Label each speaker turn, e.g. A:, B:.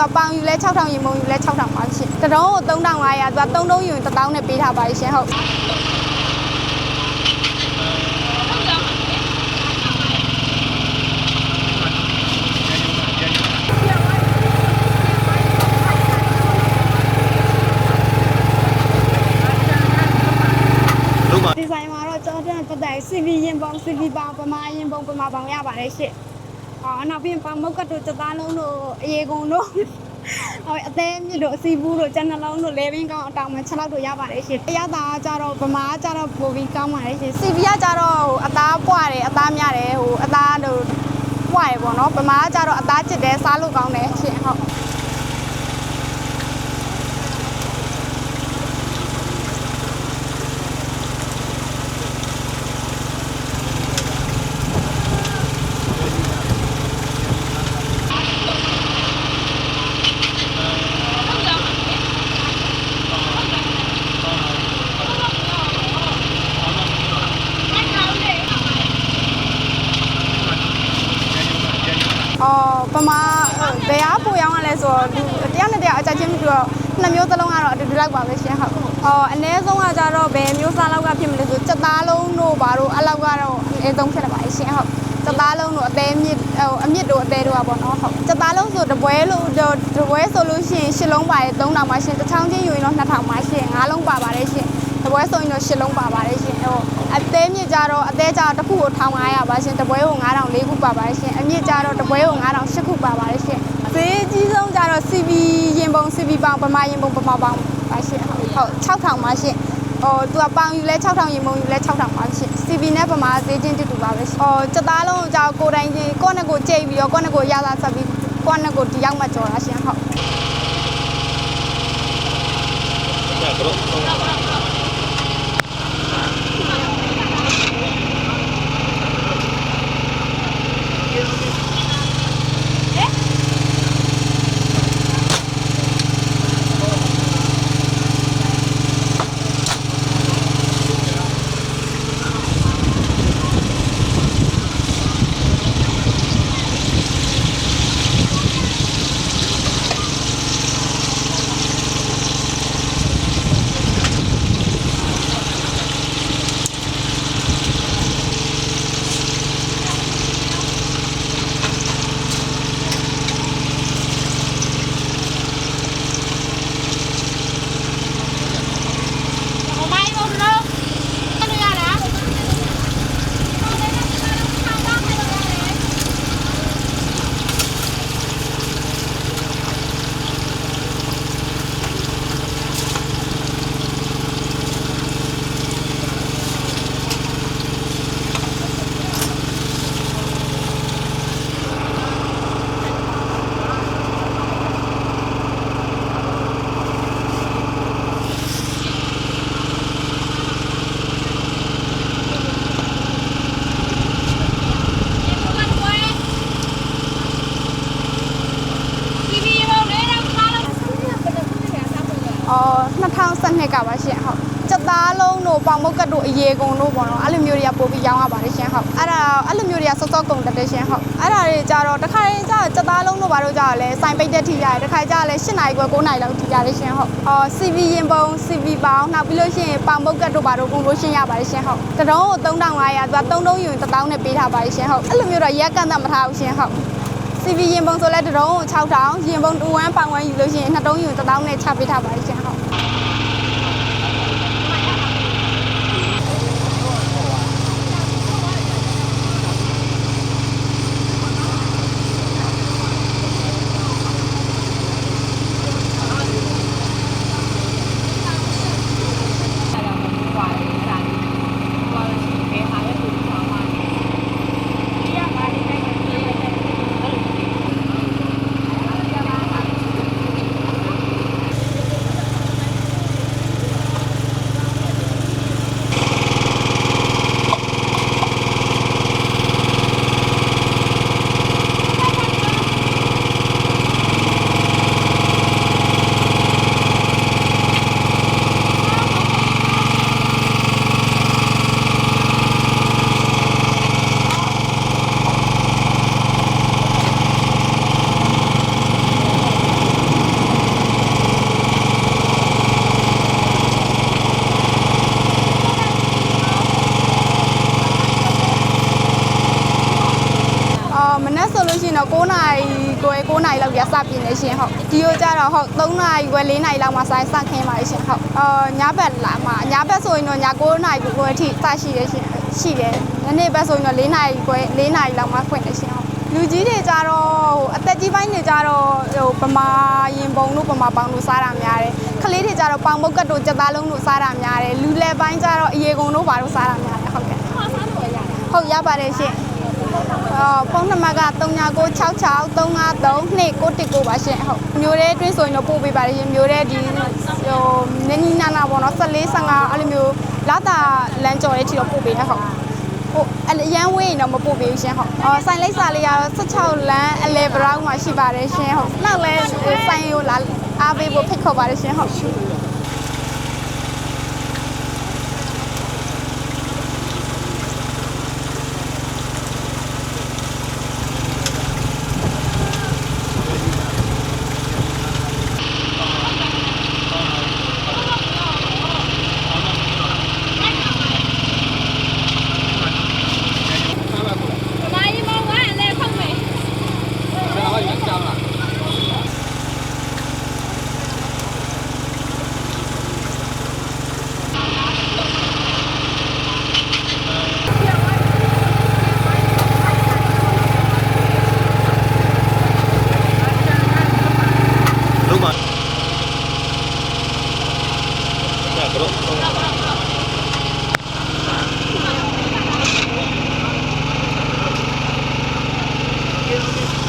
A: ကပေါင်ယူလဲ6000ရင်မုံယူလဲ6000ပါရှင်တရုံးကို3500သူက3တုံးယူရင်1000နဲ့ပေးထားပါရှင်ဟုတ်
B: လုံးပါ
A: ဒီဇိုင်းမှာတော့ကျွန်တော်တို့ပတ်သက် CV ရင်ပုံ CV ပေါင်ပမာရင်ပုံပမာပေါင်ရပါတယ်ရှင့်။ အော်နောက်ပြီးပေါင်မုတ်ကတ်တို့စသားလုံးတို့အရေကုန်တို့ဟိုအသေးမြစ်တို့အစီဘူးတို့ကျန်နှလုံးတို့လေဘင်းကောင်းအတောင်မှ6လောက်တို့ရပါတယ်ရှင့်။အရသာကကြတော့ပမာကကြတော့ပိုပြီးကောင်းပါတယ်ရှင့်။ CV ကကြတော့ဟိုအသားပွားတယ်အသားများတယ်ဟိုအသားတို့ပွားတယ်ပေါ့နော်။ပမာကကြတော့အသားချစ်တယ်စားလို့ကောင်းတယ်ရှင့်ဟုတ်။ မာဘယ်အားပူရောင်းရလဲဆိုတော့လူတရားနဲ့တရားအကြချင်းပြီးတော့နှစ်မျိုးသလုံးကတော့အတူတူလောက်ပါပဲရှင်ဟုတ်အော်အနည်းဆုံးကကြတော့ဘယ်မျိုးစားလောက်ကဖြစ်မလဲဆိုစက်သားလုံးတို့ဘာတို့အဲ့လောက်ကတော့အနည်းဆုံးဖြစ်တယ်ပါရှင်ဟုတ်စက်သားလုံးတို့အသေးမြစ်ဟိုအမြင့်တို့အသေးတို့ကပေါ့နော်ဟုတ်စက်သားလုံးဆိုတပွဲလို့တပွဲဆိုလို့ရှိရင်ရှစ်လုံးပါတယ်3000ပါရှင်တစ်ချောင်းချင်းယူရင်တော့2000ပါရှင်၅လုံးပါပါတယ်ရှင်တပွဲဆိုရင်တော့ရှစ်လုံးပါပါတယ်ရှင်ဟို အသေးမြစ်ကြတော့အသေးကြတော့တစ်ခုကို1500ပါရှင်တပွဲကို9000လေးခုပါပါတယ်ရှင်အမြင့်ကြတော့တပွဲကို9000 8ခုပါပါတယ်ရှင်ဈေးအကြီးဆုံးကြတော့ CV ရင်ပုံ CV ပေါင်ပမာရင်ပုံပမာပေါင်ပါရှင်ဟုတ်ဟုတ်6000ပါရှင်ဟိုသူကပေါင်ယူလဲ6000ရင်ပုံယူလဲ6000ပါရှင် CV နဲ့ပမာဈေးချင်းတူတူပါပဲရှင်ဟိုစက်သားလုံးကြောက်ကိုယ်တိုင်ချင်းကိုယ့်နဲ့ကိုယ်ကြိတ်ပြီးတော့ကိုယ့်နဲ့ကိုယ်ရလာဆက်ပြီးကိုယ့်နဲ့ကိုယ်ဒီရောက်မှကြော်တာရှင်ဟုတ်
B: ညကတော့
A: အော်2012ကပါရှင်ဟုတ်စက်သားလုံးတို့ ပေါင်မုတ်ကတ်တို့အရေကုန်တို့ပေါ့နော်အဲ့လိုမျိုးတွေကပို့ပြီးရောင်းရပါတယ်ရှင်ဟုတ်အဲ့ဒါအဲ့လိုမျိုးတွေကစောစောကုန်တက်ရှင်ဟုတ်အဲ့ဒါတွေကြတော့တစ်ခါရင်ကျစက်သားလုံးတို့ဘာလို့ကြရလဲစိုင်ပိတ်တက်ထိရတယ်တစ်ခါကျလဲ8နိုင်ခွဲ9နိုင်လောက်ထိရတယ်ရှင်ဟုတ်အော် CV ရင်ပုံ CV ပေါင်နောက်ပြီးလို့ရှိရင်ပေါင်မုတ်ကတ်တို့ဘာတို့ promotion ရပါတယ်ရှင်ဟုတ်တရုံးကို3500သူက3တုံးယူရင်1000နဲ့ပေးထားပါတယ်ရှင်ဟုတ်အဲ့လိုမျိုးတော့ရက်ကန့်တတ်မထားဘူးရှင်ဟုတ် CV ရင်ပုံဆိုလဲတရုံးကို6000ရင်ပုံ21ပေါင်1ယူလို့ရှိရင်2တုံးယူရင်1000နဲ့ချပေးထားပါတယ်ရှင်ဟုတ်
B: ဟ
A: စပြင်းနေရှင်ဟုတ်ဒီကိုကြတော့ဟုတ်3နာရီခွဲ4နာရီလောက်မှဆိုင်စခင်းပါရှင်ဟုတ်အော်ညဘက်လာမှာညဘက်ဆိုရင်တော့ည9နာရီခွဲအထိစရှိတယ်ရှင်ရှိတယ်ညနေဘက်ဆိုရင်တော့4နာရီခွဲ4နာရီလောက်မှဖွင့်နေရှင်ဟုတ်လူကြီးတွေကြတော့ဟိုအသက်ကြီးပိုင်းတွေကြတော့ဟိုဗမာရင်ပုံတို့ဗမာပေါင်တို့စားတာများတယ်ကလေးတွေကြတော့ပေါင်မုတ်ကတ်တို့ကြက်သားလုံးတို့စားတာများတယ်လူလယ်ပိုင်းကြတော့အရေကုန်တို့ဘာတို့စားတာများတယ်ဟုတ်ကဲ့ဟုတ်ရပါတယ်ရှင်အော် ဖုန်းနံပါတ်က3996635329ကိုပါရှင်ဟုတ်မျိုးတဲ့အတွင်းဆိုရင်တော့ပို့ပေးပါတယ်ရှင်မျိုးတဲ့ဒီဟိုနင်းနီနာနာပေါ့နော်14 15အဲ့လိုမျိုးလာတာလမ်းကြော်တဲ့ထီတော့ပို့ပေးရဟုတ်ဟိုအရန်ဝေးရင်တော့မပို့ပေးဘူးရှင်ဟုတ်အော်ဆိုင်လိပ်စာလေးကတော့16လမ်းအလဲဘရောင်းမှာရှိပါတယ်ရှင်ဟုတ်နောက်လဲဆိုင်ကိုလာအားပေးဖို့ဖိတ်ခေါ်ပါတယ်ရှင်ဟုတ်
B: Thank you.